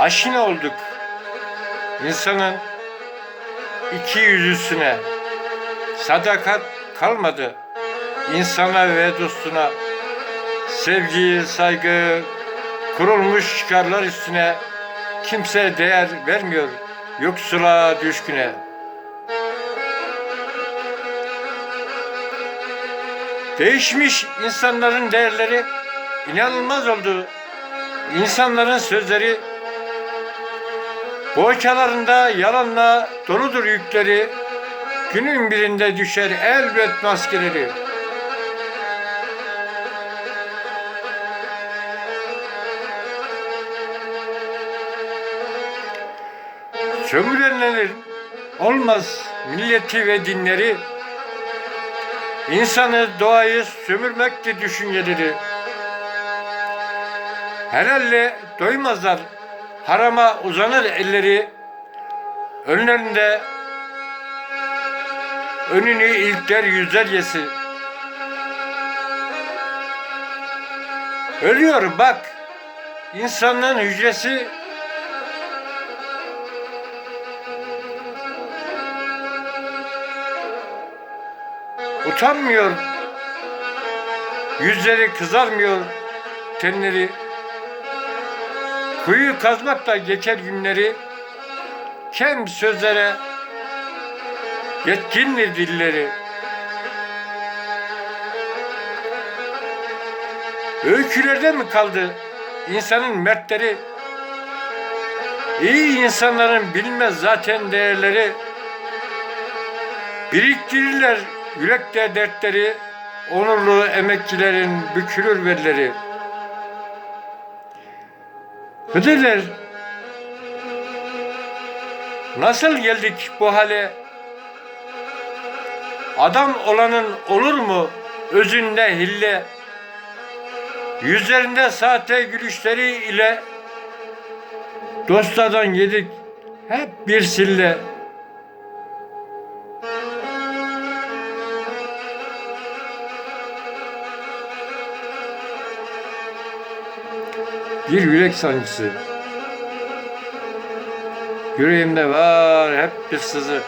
Aşina olduk. İnsanın iki yüzüsüne sadakat kalmadı. insana ve dostuna sevgi, saygı kurulmuş çıkarlar üstüne kimse değer vermiyor yoksula düşküne. Değişmiş insanların değerleri inanılmaz oldu. İnsanların sözleri boğaçalarında yalanla doludur yükleri. Günün birinde düşer elbet maskeleri. Sömürenlerin olmaz milleti ve dinleri. İnsanı doğayı sömürmektir düşünceleri. Helalle doymazlar, harama uzanır elleri. Önlerinde önünü ilkler yüzler yesi. Ölüyor bak, insanlığın hücresi utanmıyor. Yüzleri kızarmıyor, tenleri. Kuyu kazmakla geçer günleri. Kem sözlere yetkindir dilleri. Öykülerde mi kaldı insanın mertleri? İyi insanların bilmez zaten değerleri. Biriktirirler yürekte dertleri, onurlu emekçilerin bükülür belleri. Hıdırlar, nasıl geldik bu hale? Adam olanın olur mu özünde hille? Yüzlerinde sahte gülüşleri ile dostlardan yedik hep bir sille. Bir yürek sancısı. Yüreğimde var hep bir sızı.